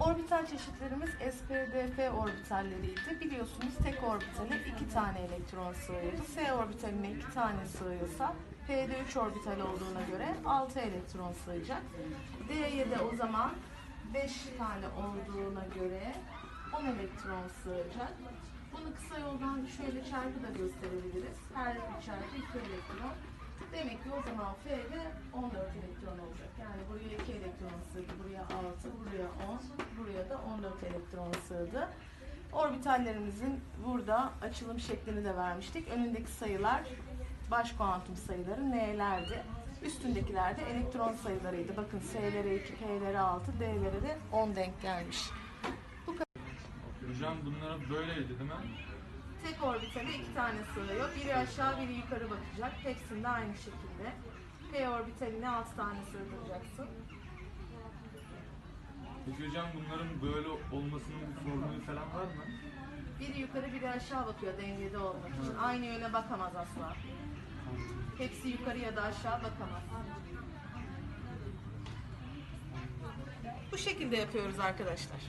Orbital çeşitlerimiz SPDF orbitalleriydi. Biliyorsunuz tek orbitale iki tane elektron sığıyordu. S orbitaline iki tane sığıyorsa P'de 3 orbital olduğuna göre 6 elektron sığacak. D'ye de o zaman 5 tane olduğuna göre 10 elektron sığacak. Bunu kısa yoldan şöyle çarpı da gösterebiliriz. Her bir çarpı 2 elektron. Demek ki o zaman F'de 14 elektron olacak. Yani buraya 2 elektron sığdı, buraya 6, buraya 10, buraya da 14 elektron sığdı. Orbitallerimizin burada açılım şeklini de vermiştik. Önündeki sayılar baş kuantum sayıları N'lerdi. Üstündekiler de elektron sayılarıydı. Bakın S'lere 2, P'lere 6, D'lere de 10 denk gelmiş. Hocam bunlara böyleydi değil mi? Tek orbitale iki tane sığıyor. Biri aşağı, biri yukarı bakacak. Hepsinde aynı şekilde. P orbitaline 6 tane sığdıracaksın. Peki hocam bunların böyle olmasının bir formülü falan var mı? Biri yukarı, biri aşağı bakıyor dengede olmak için. Aynı yöne bakamaz asla. Hepsi yukarı ya da aşağı bakamaz. Bu şekilde yapıyoruz arkadaşlar.